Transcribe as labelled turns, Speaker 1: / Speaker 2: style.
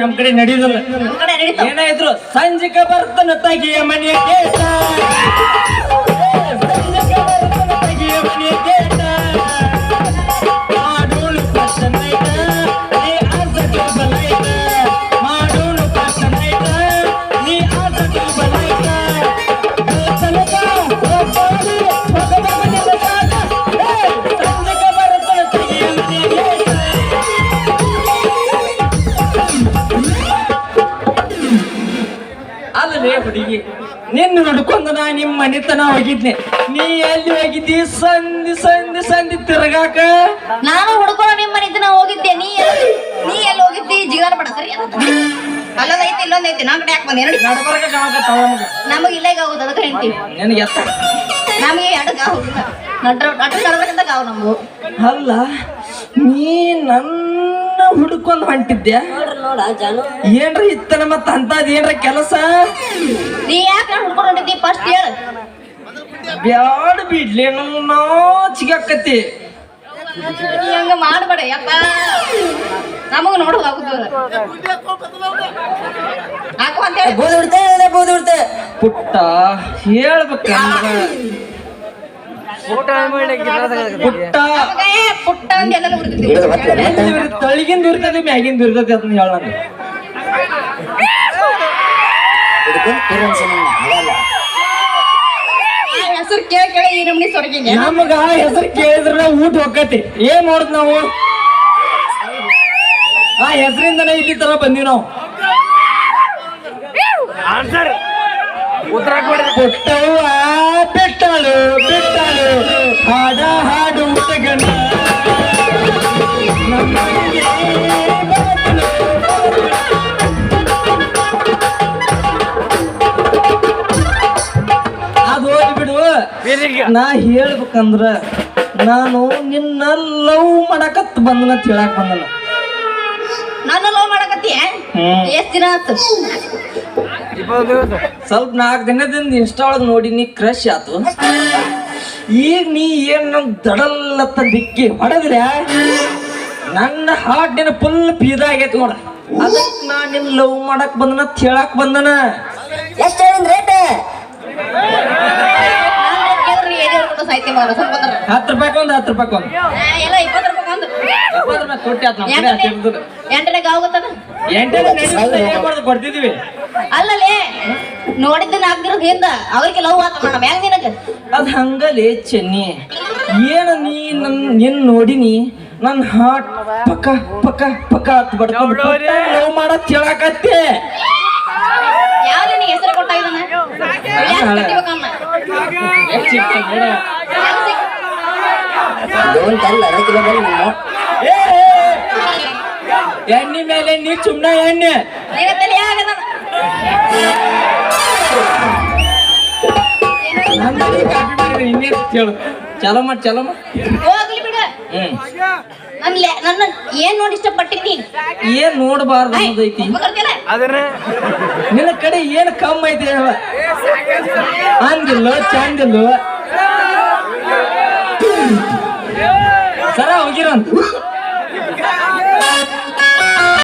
Speaker 1: ನಡೆಯುದಿಲ್ಲ.
Speaker 2: ನಮ್ ಕಡೆ ನಡೀತಾವ.
Speaker 1: ಏನಾಯ್ತು ಸಂಜಿಕ ಬರ್ತನ ತಗಿಯ ಮನೆಯ ನಿನ್ನ ನಡ್ಕೊಂಡು ನಾ ನಿಮ್ಮ ಮನೆತನ ಹೋಗಿದ್ನೆ. ನೀ ಎಲ್ಲಿ ಹೋಗಿದ್ದಿ? ಸಂದಿ ಸಂದಿ ಸಂದಿ ತಿರ್ಗಾಕ.
Speaker 2: ನಾನು ಹುಡ್ಕೊಂಡು ನಿಮ್ಮ ಮನೆ ನಾ ಹೋಗಿದ್ದೆ. ನೀ ಎಲ್ಲಿ ನೀ ಎಲ್ಲಿ ಹೋಗಿದ್ದಿ? ಜೀವನ ಪಡ ಅಲ್ಲೊಂದೈತಿ ಇಲ್ಲೊಂದೈತಿ. ನಮ್ ಕಡೆ ಯಾಕೆ ಬಂದೆ? ನೋಡಿ.
Speaker 1: ನಡ್ಬರ್ಕ ಕಾಣಕತ್ತಾವ ನಮ್ಗೆ.
Speaker 2: ನಮಗೆ ಇಲ್ಲೇ ಆಗುದು ಅದಕ್ಕೆ ಹೇಳ್ತೀವಿ
Speaker 1: ನಿನಗೆ ಎತ್ತ.
Speaker 2: ನಮಗೆ ಎರಡು ಗಾವು ನಟ್ರ ನಟ್ರ ಕಡಬೇಕಂತ ಗಾವು
Speaker 1: ಅಲ್ಲ ನೀ ನನ್ನ ಹುಡ್ಕೊಂಡ್ ಹೊಂಟಿದ್ದೆ
Speaker 2: ನೋಡ ಜಾನು.
Speaker 1: ಏನ್ರ ಇತ್ತನ ಮತ್ತ ಅಂತದ್ ಏನ್ರ ಕೆಲಸ?
Speaker 2: ನೀ ಯಾಕೆ ಹುಡ್ಕೊಂಡು ಹೊಂಟಿದ್ದಿ? ಫಸ್ಟ್ ಹೇಳು.
Speaker 1: ಬ್ಯಾಡ ಬಿಡ್ಲಿ ಚಿಗಾಕತಿ ನಾಚಿಗಾಕತಿ
Speaker 2: ನೀ ಹಂಗ ಮಾಡ್ಬೇಡ ಯಪ್ಪ. ನಮಗ ನೋಡು ಆಗುದು ಹಾಕು ಅಂತ ಹೇಳಿ.
Speaker 3: ಬೋದು ಬಿಡ್ತೆ ಬೋದು ಬಿಡ್ತೆ
Speaker 1: ಪುಟ್ಟ ಹೇಳ್ಬೇಕಂದ್ರ ಪುಟ್ಟ
Speaker 2: ಅಂದ್ ಎಲ್ಲ
Speaker 1: ತಳಗಿಂದ ಇರ್ತದೆ ಮ್ಯಾಗಿಂದ ಇರ್ತದೆ ಅದನ್ನ ಹೇಳ
Speaker 2: ಹೆಸರು ಕೇಳಿ ಕೇಳಿ ಈ ನಮ್ನಿ ಸೊರಗಿಗೆ
Speaker 1: ನಮಗ ಹೆಸರು ಕೇಳಿದ್ರ ಊಟ ಹೋಗತಿ ಏನ್ ಮಾಡುದ್ ನಾವು? ಆ ಹೆಸರಿಂದನೇ ಇಲ್ಲಿ ತರ ಬಂದಿವಿ ನಾವು. ಪುಟ್ಟವ್ವ ಬಿಟ್ಟಳು ಬಿಟ್ಟಳು ಹಾಡ ನಾ ಹೇಳ್ಬೇಕಂದ್ರ ನಾನು ನಿನ್ನ ಲವ್ ಮಾಡಕತ್ ಬಂದನ ತಿಳಾಕ್ ಬಂದನ.
Speaker 2: ನಾನು ಲವ್ ಮಾಡಕತ್ತಿ?
Speaker 1: ಹ್ಮ್.
Speaker 2: ಎಷ್ಟ್ ದಿನ ಆತು?
Speaker 1: ಸ್ವಲ್ಪ ನಾಲ್ಕು ದಿನದಿಂದ ಇನ್ಸ್ಟಾ ಒಳಗೆ ನೋಡಿ ನೀ ಕ್ರಶ್ ಆತು. ಈಗ ನೀ ಏನ್ ನಮ್ ದಡಲ್ಲತ್ತ ದಿಕ್ಕಿ ಹೊಡೆದ್ರೆ ನನ್ನ ಹಾರ್ಟಿನ ಫುಲ್ ಆಗೈತಿ ನೋಡ. ಅದಕ್ಕೆ ನಾ ನಿನ್ ಲವ್ ಮಾಡಕ್ ಬಂದನ ತಿಳಾಕ್ ಬಂದನ.
Speaker 3: ಎಷ್ಟು ರೇಟ್
Speaker 1: ಹತ್ತು ರೂಪಾಯಿ ಒಂದು ಹತ್ತು ರೂಪಾಯಿ ಒಂದು
Speaker 2: ಎಲ್ಲ ಇಪ್ಪತ್ತು ರೂಪಾಯಿ ಒಂದು
Speaker 1: ಇಪ್ಪತ್ತು ರೂಪಾಯಿ ಕೊಟ್ಟಿ ಆತ್ ನಮ್ಮ ಕಡೆ ಹತ್ತಿರದ್ದು
Speaker 2: ಎಂಟನೇ ಗಾವ್ ಗೊತ್ತದ?
Speaker 1: ಎಂಟನೇ ನಡೀತದೆ, ಏನ್ ಮಾಡೋದು ಕೊಡ್ತಿದೀವಿ.
Speaker 2: ಅಲ್ಲಲೇ ನೋಡಿದ್ದ ನಾಲ್ಕು ದಿನದ ಹಿಂದ ಅವ್ರಿಗೆ ಲವ್ ಆತ ಮೇಡಮ್ ಹೆಂಗ್ ನಿನಗ.
Speaker 1: ಅದ್ ಹಂಗಲೇ ಚೆನ್ನಿ. ಏನ ನೀ ನನ್ ನಿನ್ ನೋಡಿನಿ ನನ್ನ ಹಾರ್ಟ್ ಪಕ್ಕ ಪಕ್ಕ ಪಕ್ಕ ಹತ್ ಬಡ್ಕೊಂಡು ಲವ್ ಮಾಡತ್ ಹೇಳಕತ್ತೆ
Speaker 2: ಯಾವ ನೀ ಹೆಸರು ಕೊಟ್ಟ ಇದನ್ನ ಯಾಕ್ ಕಟ್ಟಿಬೇಕನ್ನ?
Speaker 1: ಎಷ್ಟ್ ಸಿಕ್ತು ನೋಡು.
Speaker 2: ಯಾಕ್ ಸಿಕ್-
Speaker 3: ಡೋಂಟ್ ಅಲ್ಲ
Speaker 1: ಎಣ್ಣೆ ಮೇಲೆ ನೀ ಚುಮ್ನ ಎಣ್ಣೆ.
Speaker 2: ನಿನ್ನ
Speaker 1: ಚಲೋ ಮಾಡಿ ಚಲೋ
Speaker 2: ಹೋಗ್ಲಿ ಬಿಡು.
Speaker 1: ಹ್ಮ್.
Speaker 2: ನನ್ ಲೆ- ನನ್ನ ಏನ್ ನೋಡಿ ಇಷ್ಟಪಟ್ಟಿನಿ
Speaker 1: ಏನ್ ನೋಡಬಾರ್ದು ಅನ್ನೋದೈತಿ. ನಿನ್ನ ಕಡೆ ಏನ್ ಕಮ್ಮಿ ಐತಿ ಹೇಳ. ಅಂದಿಲ್ಲ ಚಂದಿಲ್ಲ. 这样。